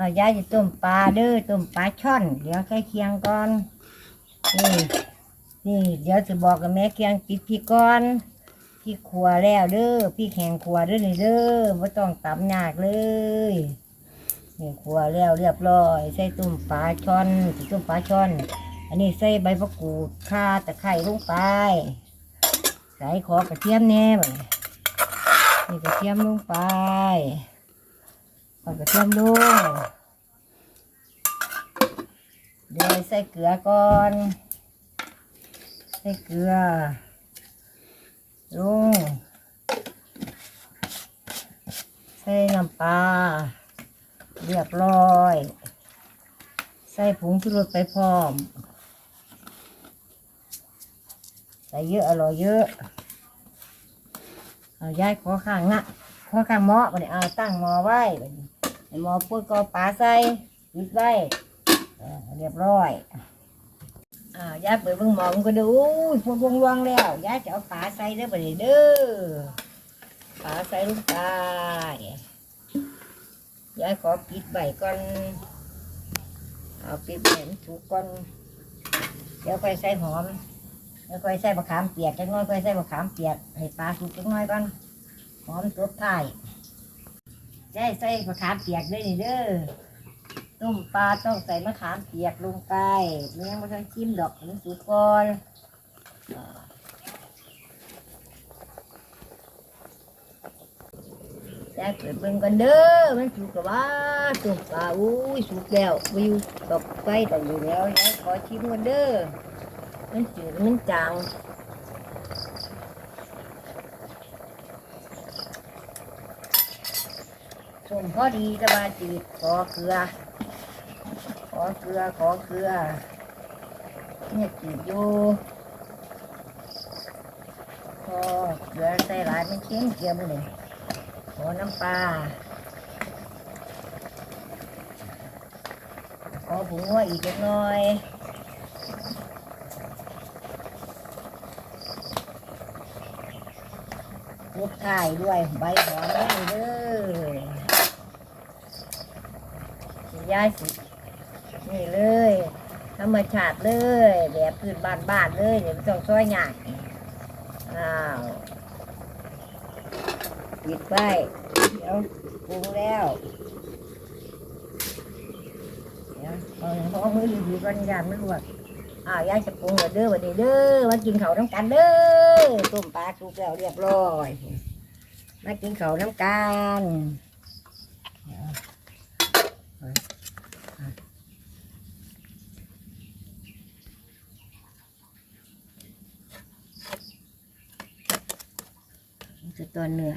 เอายายจะต้มปลาเด้อต้มปลาช่อน เดี๋ยวใกล้เคียงก่อน นี่นี่เดี๋ยวจะบอกกับแม่เคียงปิดพี่ก่อนพี่ขัวแล้วเด้อพี่แข่งขัวเด้อนี่เด้อไม่ต้องตำยากเลยนี่ขัวแล้วเรียบร้อย ใส่ต้มปลาช่อนต้มปลาช่อน อันนี้ใส่ใบมะกรูดข่าตะไคร้ลงไปใส่ขอกระเทียมแน่บัดนี้นี่กระเทียมลงไป เอากระเทียมลงเดี๋ยวใส่เกลือก่อน ใส่เกลือลงใส่น้ำปลาเรียบร้อย ใส่ผงชูรสไปพร้อม ใส่เยอะอร่อยเยอะ เอาย้ายขอข้างนะ ขอข้างหม้อไปเนี่ยเอาตั้งหม้อไว้บัดนี้หม้อปุ๊บก็ปลาใส่ปิดไว้เรียบร้อยอ่ายายเปิดเบิ่งหมอมันก็ดูพวกวงวงแล้วยายจะเอาปลาใส่เด้อบ่ได้เด้อปลาใส่ลงไปยายขอปิดใบก่อนเอาปิดใบมันสุกก่อนเดี๋ยวค่อยใส่หอมเดี๋ยวค่อยใส่มะขามเปียกจักหน้อยค่อยใส่มะขามเปียกให้ปลาสุกจักหน้อยก่อน อมตัวท้ายยายใส่มะขามเปียกด้วยนี่เด้อต้มปลาต้องใส่มะขามเปียกลงไปเลี้ยงมาทั้งชิมดอกมันสุกก่อนอ่ายายเปิดเบิ่งกันเด้อ มันสุกกับว่าต้มปลาอุ้ยสุกแล้ววิวดอกไฟดอกอยู่แล้วยายขอชิมกันเด้อ มันจืดมันจาง ส้มพอดีจะมาจืดขอเกลือ ขอเกลือขอเกลือเนี่ยจืดอยู่พอเกลือใส่หลายมันเค็มเค็มเลยขอน้ำปลาขอผงนัวอีกเล็กน้อยลูกถ่ายด้วยใบหอมนี่เด้อ ยายสินี่เลย ธรรมชาติเลย แบบพื้นบ้านบ้านเลยเดี๋ยวไม่ต้องซอยหยากอ้าวปิดไว้เดี๋ยวปรุงแล้วเดี๋ยวเอาพอามือดีๆก่อนยามไม่ลวกอ้าวยายจะปรุงเด้อวันนี้เด้อมากินข้าน้ำกันเด้อต้มปลาสุกแล้วเรียบร้อยมากินข้าน้ำกันเดี๋ยว จะ ตัวเนื้อ